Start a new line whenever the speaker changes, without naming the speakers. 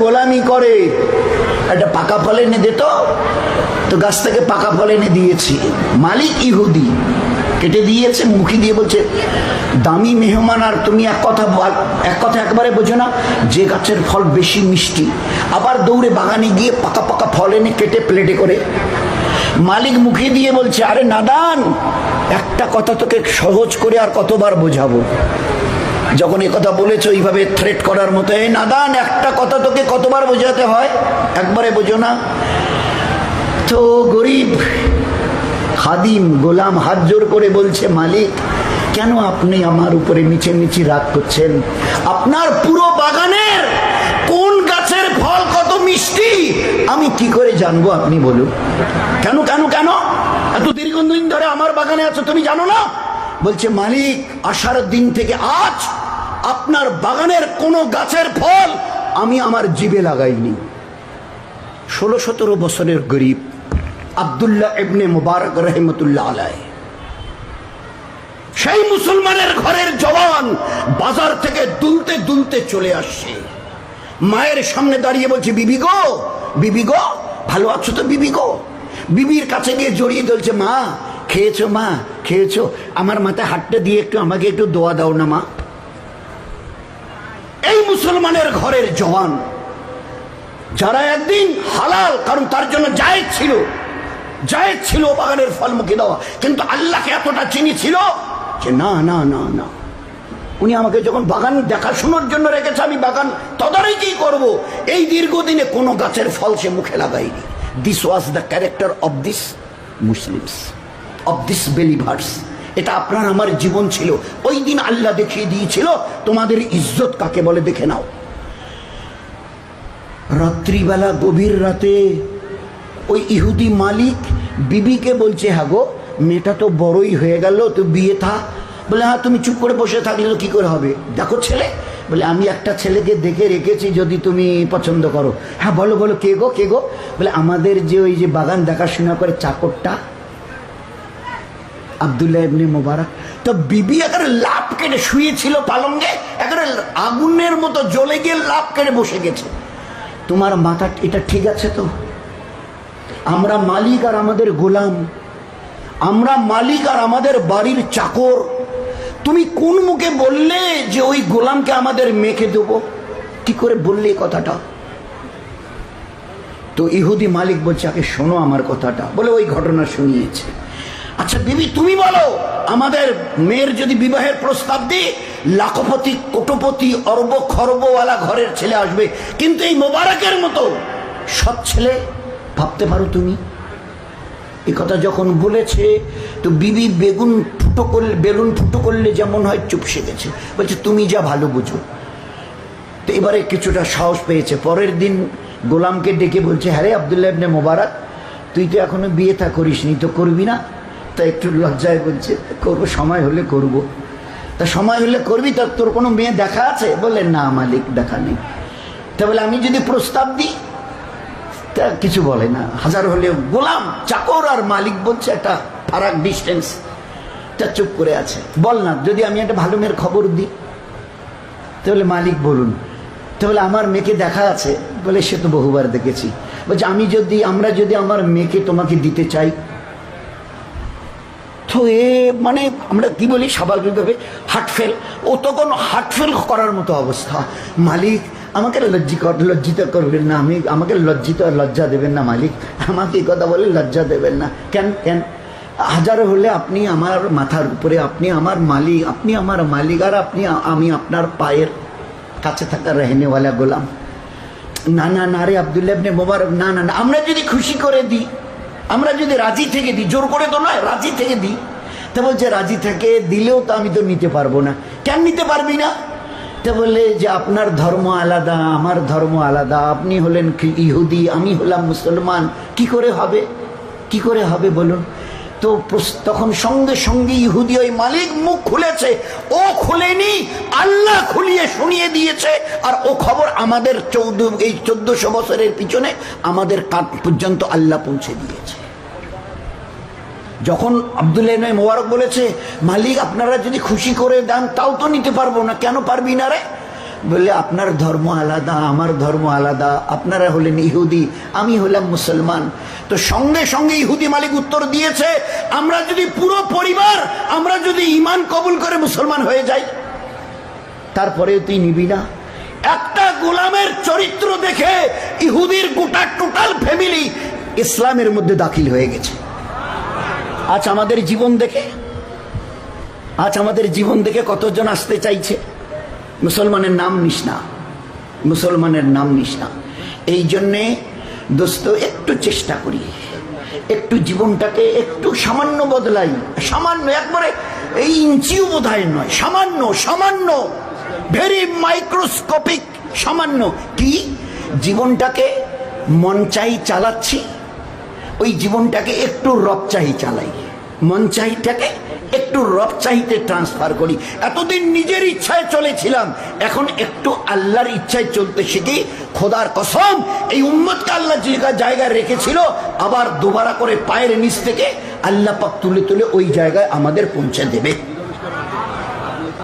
গোলামি করে। একটা পাকা ফল এনে দিত তো। গাছ থেকে পাকা ফল এনে দিয়েছি। মালিক ইহুদি। কেটে দিয়েছে, মুখে দিয়ে বলছে, দামি মেহমান আর তুমি এক কথা এক কথা একবারে বোঝো না, যে গাছের ফল বেশি মিষ্টি। আবার দৌড়ে বাগানে গিয়ে পাকা পাকা ফল এনে কেটে প্লেটে করে। মালিক মুখে দিয়ে বলছে, আরে নাদান, একটা কথা তোকে সহজ করে আর কতবার বোঝাবো? যখন কথা বলেছ, এইভাবে থ্রেট করার মতো এই নাদান, একটা কথা তোকে কতবার বোঝাতে হয়? একবারে বোঝো না। তো গরিব, খাদিম, গোলাম হাত জোর করে বলছে, মালিক, কেন আপনি আমার উপরে মিছে মিছি রাগ করছেন? আপনার পুরো বাগানের কোন গাছের ফল কত মিষ্টি? আমি কি করে জানব আপনি বলুন? কেন কেন কেন? এত দীর্ঘদিন ধরে আমার বাগানে আছো, তুমি জানো না? বলছে, মালিক আসার দিন থেকে আজ আপনার বাগানের কোনো গাছের ফল আমি আমার জিবে লাগাইনি। ষোলো সতেরো বছরের গরিব আবদুল্লাহ ইবনে মুবারক রহমতুল্লাহ আলাই সেই মুসলমানের ঘরের জওয়ান বাজার থেকে দুলতে দুলতে চলে আসছে। মায়ের সামনে দাঁড়িয়ে বলছে, বিবি গো বিবি গো, ভালো আছো তো বিবি গো? বিবির কাছে গিয়ে জড়িয়ে ধরছে, মা, খেয়েছো মা, খেয়েছো। আমার মাথায় হাতটা দিয়ে একটু আমাকে একটু দোয়া দাও না মা। এই মুসলমানের ঘরের জওয়ান, যারা একদিন হালাল, কারণ তার জন্য জায়েজ ছিল জায়েজ ছিল বাগানের ফল মুখে দেওয়া, কিন্তু আল্লাহকে এতটা চিনি ছিল যে না না না না। উনি আমাকে যখন বাগান দেখাশোনার জন্য রেখেছে, আমি বাগান তদারকি করব। এই দীর্ঘদিনে কোনো গাছের ফল সে মুখে লাগাইনি this was the character of this Muslims of this believers এটা আপনার আমার জীবন ছিল। ওই দিন আল্লাহ দেখিয়ে দিয়েছিল, তোমাদের ইজ্জত কাকে বলে দেখে নাও। রাত্রিবেলা, গভীর রাতে, ওই ইহুদি মালিক বিবিকে বলছে হ্যাঁ গো, মেয়েটা তো বড়ই হয়ে গেল, তো বিয়ে থা। বলে হ্যাঁ তুমি চুপ করে বসে থাকলে কী করে হবে? দেখো ছেলে, বলে, আমি একটা ছেলেকে দেখে রেখেছি যদি তুমি পছন্দ করো। হ্যাঁ বলো বলো, কে গো কে গো? বলে, আমাদের যে ওই যে বাগান দেখাশোনা করে চাকরটা আবদুল্লাহ ইবনে মোবারক। তো বিবি একেবারে লাভ কেটে শুয়েছিল পালঙ্গে, একেবারে আগুনের মতো জ্বলে গিয়ে লাভ কেটে বসে গেছে। তোমার মাথা এটা ঠিক আছে তো? আমরা মালিক আর আমাদের গোলাম। আমরা মালিক আর আমাদের বাড়ির চাকর। তুমি কোন মুখে বললে যে ওই গোলামকে আমাদের মেখে দেবো? কি করে বললে কথাটা? তো ইহুদি মালিক বলছে, আগে শোনো আমার কথাটা। বলে ওই ঘটনা শুনিয়েছে। আচ্ছা বিবি, তুমি বলো, আমাদের মেয়ের যদি বিবাহের প্রস্তাব দিই, লাখপতি, কোটপতি, অর্ব, খর্বওয়ালা ঘরের ছেলে আসবে। কিন্তু এই মোবারকের মতো সৎ ছেলে ভাবতে পারো তুমি? এই কথা যখন বলেছে, তো বিবি বেগুন ফুটো করলে, বেলুন ফুটো করলে যেমন হয় চুপসে গেছে। বলছে, তুমি যা ভালো বুঝো। তো এবারে কিছুটা সাহস পেয়েছে। পরের দিন গোলামকে ডেকে বলছে হ্যাঁ রে আবদুল্লাহ মোবারক, তুই তো এখনও বিয়ে থা করিসনি, তো করবি না? তা একটু লজ্জায় বলছে, করব, সময় হলে করব। তা সময় হলে করবি তা, তোর কোনো মেয়ে দেখা আছে? বলে, না মালিক, দেখা নেই। তা বলে, আমি যদি প্রস্তাব দিই? তা কিছু বলে না। হাজার হলেও গোলাম, চাকর আর মালিক বলছে, একটা ফারাক ডিস্টেন্স তা চুপ করে আছে। বল না, যদি আমি একটা ভালো মেয়ের খবর দিই? তাহলে মালিক, বলুন। তাহলে আমার মেয়েকে দেখা আছে? বলে, সে তো বহুবার দেখেছি। বলছে, আমি যদি, আমরা যদি আমার মেয়েকে তোমাকে দিতে চাই এ মানে আমরা কি বলি স্বাভাবিকভাবে হার্টফেল ও তখন হার্টফেল করার মতো অবস্থা। মালিক, আমাকে লজ্জি লজ্জিত করবেন না, আমি, আমাকে লজ্জিত, লজ্জা দেবেন না মালিক। আমাকে কথা বলে লজ্জা দেবেন না। কেন কেন? হাজারো হলে আপনি আমার মাথার উপরে, আপনি আমার মালিক, আপনি আমার মালিক, আর আপনি, আমি আপনার পায়ের কাছে থাকা রেহেনেওয়ালা গোলাম। না না না রে আবদুল্লাহ মোবারক, না না না। আমরা যদি খুশি করে দিই আমরা যদি রাজি থেকে দিই, জোর করে তো নয়, রাজি থেকে দিই। তা বলছে, রাজি থেকে দিলেও তো আমি তো নিতে পারব না। কেন নিতে পারবি না? তা বললে যে, আপনার ধর্ম আলাদা, আমার ধর্ম আলাদা। আপনি হলেন ইহুদি, আমি হলাম মুসলমান। কি করে হবে? কি করে হবে বলুন? তো তখন সঙ্গে সঙ্গে ইহুদি ওই মালিক মুখ খুলেছে। ও খুলেনি, আল্লাহ খুলিয়ে শুনিয়ে দিয়েছে। আর ও খবর আমাদের চৌদ্দ, এই চোদ্দশো বছরের পিছনে আমাদের কাঠ পর্যন্ত আল্লাহ পৌঁছে দিয়েছে। যখন আবদুল্লাহ মোবারক বলেছে, মালিক আপনারা যদি খুশি করে দেন, তাও তো নিতে পারব না। কেন পারবি না রে? বললে আপনার ধর্ম আলাদা, আমার ধর্ম আলাদা, আপনারা হলেন ইহুদি, আমি হলাম মুসলমান। তো সঙ্গে সঙ্গে ইহুদি মালিক উত্তর দিয়েছে, আমরা যদি পুরো পরিবার, আমরা যদি ইমান কবুল করে মুসলমান হয়ে যাই। তারপরেও তুই নিবি না। একটা গোলামের চরিত্র দেখে ইহুদির গোটা টোটাল ফ্যামিলি ইসলামের মধ্যে দাখিল হয়ে গেছে। আজ আমাদের জীবন দেখে, আজ আমাদের জীবন দেখে কতজন আসতে চাইছে? মুসলমানের নাম নিস না। মুসলমানের নাম নিস না। এই জন্যে দোস্ত, একটু চেষ্টা করি। একটু জীবনটাকে একটু সামান্য বদলাই। সামান্য, একবারে এই ইঞ্চিও বোধহয় নয়। সামান্য সামান্য ভেরি মাইক্রোস্কোপিক সামান্য। কি? জীবনটাকে মন চাই চালাচ্ছি, ওই জীবনটাকে একটু রব চাই চালাই। মন চাইটাকে একটু রব চাহিতে ট্রান্সফার করি। এতদিন নিজের ইচ্ছায় চলেছিলাম। এখন একটু আল্লাহর ইচ্ছায় চলতে শিখি। খোদার কসম, এই উম্মতকে আল্লাহ জায়গায় রেখেছিল, আবার দুবারা করে পায়ের নিচ থেকে আল্লাহ পাক তুলে তুলে ওই জায়গায় আমাদের পৌঁছে দেবে।